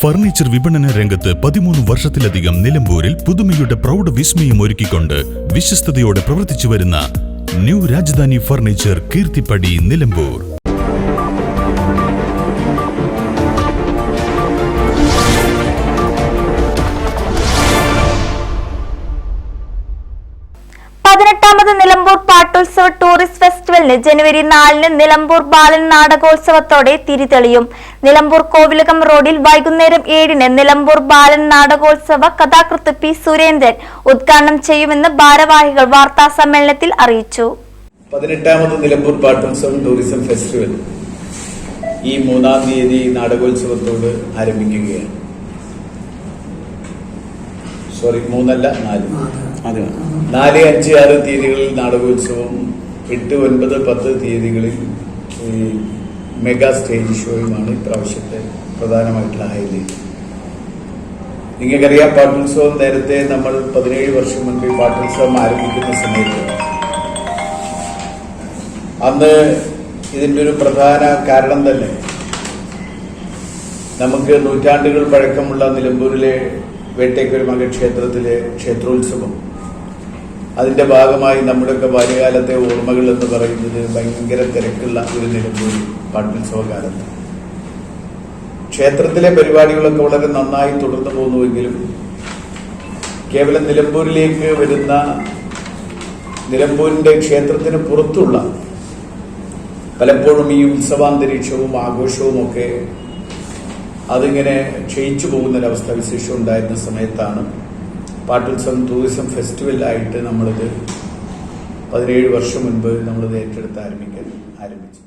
Furniture വിപണന രംഗത്ത് പതിമൂന്ന് വർഷത്തിലധികം നിലമ്പൂരിൽ പുതുമയുടെ പ്രൗഢ വിസ്മയം ഒരുക്കിക്കൊണ്ട് വിശ്വസ്തയോടെ പ്രവർത്തിച്ചു വരുന്ന ന്യൂ രാജധാനി ഫർണിച്ചർ കീർത്തിപ്പടി നിലമ്പൂർ. പതിനെട്ടാമത് നിലമ്പൂർ പാട്ടോത്സവ ടൂറിസ്റ്റ് ഫെസ്റ്റിവലിന് ജനുവരി നാലിന് നിലമ്പൂർ ബാലൻ നാടകോത്സവത്തോടെ തിരിതെളിയും. നിലമ്പൂർ കോവിലകം റോഡിൽ വൈകുന്നേരം ഏഴിന് നിലമ്പൂർ ബാലൻ നാടകോത്സവ കഥാകൃത്ത് പി സുരേന്ദ്രൻ ഉദ്ഘാടനം ചെയ്യുമെന്ന് ഭാരവാഹികൾ വാർത്താ സമ്മേളനത്തിൽ അറിയിച്ചു. പതിനെട്ടാമത് നിലമ്പൂർ പാട്ടോത്സവം ടൂറിസം ഫെസ്റ്റിവൽ. ഈ മൂന്നാം തീയതി നാടകോത്സവത്തോട് ആരംഭിക്കുകയാണ്. സോറി മൂന്നല്ല നാല്. അതെ നാല് അഞ്ച് ആറ് തീയതികളിൽ നാടകോത്സവം എട്ട് ഒൻപത് പത്ത് തീയതികളിൽ ഈ മെഗാ സ്റ്റേജ് ഷോയുമാണ് ഇപ്രാവശ്യത്തെ പ്രധാനമായിട്ടുള്ള ഹൈലൈറ്റ് നിങ്ങൾക്കറിയാം പാട്ടോത്സവം നേരത്തെ നമ്മൾ പതിനേഴ് വർഷം മുൻപ് പാട്ടോത്സവം ആരംഭിക്കുന്ന സമയത്ത് അന്ന് ഇതിന്റെ ഒരു പ്രധാന കാരണം തന്നെ നമുക്ക് നൂറ്റാണ്ടുകൾ പഴക്കമുള്ള നിലമ്പൂരിലെ വേട്ടേക്കൊരു മകൻ ക്ഷേത്രത്തിലെ ക്ഷേത്രോത്സവം. അതിന്റെ ഭാഗമായി നമ്മുടെയൊക്കെ ബാല്യകാലത്തെ ഓർമ്മകൾ എന്ന് പറയുന്നത് ഭയങ്കര തിരക്കുള്ള ഒരു നിലമ്പൂർ പാട്ടുത്സവകാലത്ത് ക്ഷേത്രത്തിലെ പരിപാടികളൊക്കെ വളരെ നന്നായി തുടർന്നു പോകുന്നുവെങ്കിലും കേവലം നിലമ്പൂരിലേക്ക് വരുന്ന നിലമ്പൂരിന്റെ ക്ഷേത്രത്തിന് പുറത്തുള്ള പലപ്പോഴും ഈ ഉത്സവാന്തരീക്ഷവും ആഘോഷവും ഒക്കെ അതിങ്ങനെ ക്ഷയിച്ചു പോകുന്നൊരവസ്ഥ വിശേഷം ഉണ്ടായിരുന്ന സമയത്താണ് പാട്ടുത്സവം ടൂറിസം ഫെസ്റ്റിവലായിട്ട് നമ്മളിത് പതിനേഴ് വർഷം മുൻപ് നമ്മളിത് ഏറ്റെടുത്ത് ആരംഭിക്കാൻ ആരംഭിച്ചു.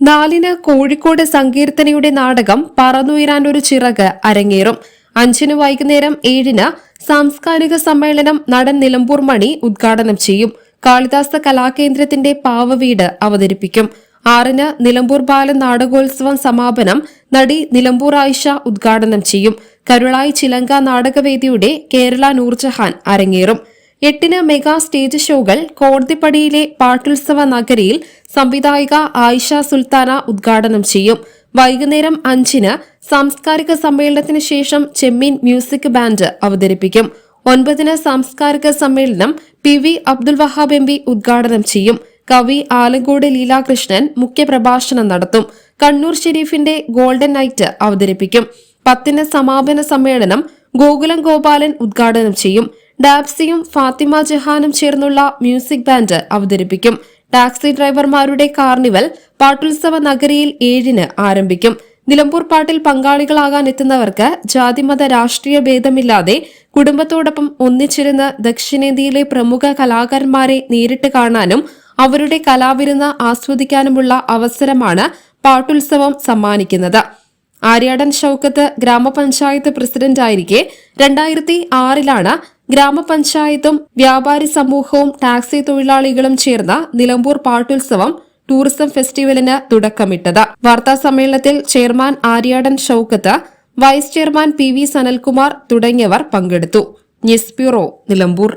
നാലിന് കോഴിക്കോട് സങ്കീർത്തനയുടെ നാടകം പറന്നുയരാൻ ഒരു ചിറക് അരങ്ങേറും. അഞ്ചിന് വൈകുന്നേരം ഏഴിന് സാംസ്കാരിക സമ്മേളനം നടൻ നിലമ്പൂർ മണി ഉദ്ഘാടനം ചെയ്യും. കാളിദാസ കലാകേന്ദ്രത്തിന്റെ പാവവീട് അവതരിപ്പിക്കും. ആറിന് നിലമ്പൂർ ബാലൻ നാടകോത്സവം സമാപനം നടി നിലമ്പൂർ ആയിഷ ഉദ്ഘാടനം ചെയ്യും. കരുളായി ചിലങ്ക നാടകവേദിയുടെ കേരള നൂർജഹാൻ അരങ്ങേറും. എട്ടിന് മെഗാ സ്റ്റേജ് ഷോകൾ കോടതിപ്പടിയിലെ പാട്ടുത്സവ നഗരിയിൽ സംവിധായിക ആയിഷ സുൽത്താന ഉദ്ഘാടനം ചെയ്യും. വൈകുന്നേരം അഞ്ചിന് സാംസ്കാരിക സമ്മേളനത്തിന് ശേഷം ചെമ്മീൻ മ്യൂസിക് ബാൻഡ് അവതരിപ്പിക്കും. ഒൻപതിന് സാംസ്കാരിക സമ്മേളനം P V Abdul Wahab M P ഉദ്ഘാടനം ചെയ്യും. കവി ആലങ്കോട് ലീലാകൃഷ്ണൻ മുഖ്യപ്രഭാഷണം നടത്തും. കണ്ണൂർ ഷെരീഫിന്റെ ഗോൾഡൻ നൈറ്റ് അവതരിപ്പിക്കും. പത്തിന് സമാപന സമ്മേളനം ഗോകുലം ഗോപാലൻ ഉദ്ഘാടനം ചെയ്യും. ഡാബ്സിയും ഫാത്തിമ ജഹാനും ചേർന്നുള്ള മ്യൂസിക് ബാൻഡ് അവതരിപ്പിക്കും. ടാക്സി ഡ്രൈവർമാരുടെ കാർണിവൽ പാട്ടുത്സവ നഗരിയിൽ ഏഴിന് ആരംഭിക്കും. നിലമ്പൂർ പാട്ടിൽ പങ്കാളികളാകാൻ എത്തുന്നവർക്ക് ജാതിമത രാഷ്ട്രീയ ഭേദമില്ലാതെ കുടുംബത്തോടൊപ്പം ഒന്നിച്ചിരുന്ന് ദക്ഷിണേന്ത്യയിലെ പ്രമുഖ കലാകാരന്മാരെ നേരിട്ട് കാണാനും അവരുടെ കലാവിരുന്ന് ആസ്വദിക്കാനുമുള്ള അവസരമാണ് പാട്ടുത്സവം സമ്മാനിക്കുന്നത്. ആര്യാടൻ ഷൌക്കത്ത് ഗ്രാമപഞ്ചായത്ത് പ്രസിഡന്റായിരിക്കെ രണ്ടായിരത്തി ആറിലാണ് ഗ്രാമപഞ്ചായത്തും വ്യാപാരി സമൂഹവും ടാക്സി തൊഴിലാളികളും ചേർന്ന നിലമ്പൂർ പാട്ടുത്സവം ടൂറിസം ഫെസ്റ്റിവലിന് തുടക്കമിട്ടത്. വാർത്താ സമ്മേളനത്തിൽ chairman Aryadan Shoukath vice chairman P V Sanalkumar തുടങ്ങിയവർ പങ്കെടുത്തു. News bureau Nilambur.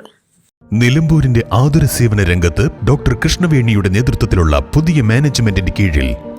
നിലമ്പൂരിന്റെ ആതുര സേവന രംഗത്ത് ഡോക്ടർ കൃഷ്ണവേണിയുടെ നേതൃത്വത്തിലുള്ള പുതിയ മാനേജ്മെന്റിന്റെ കീഴിൽ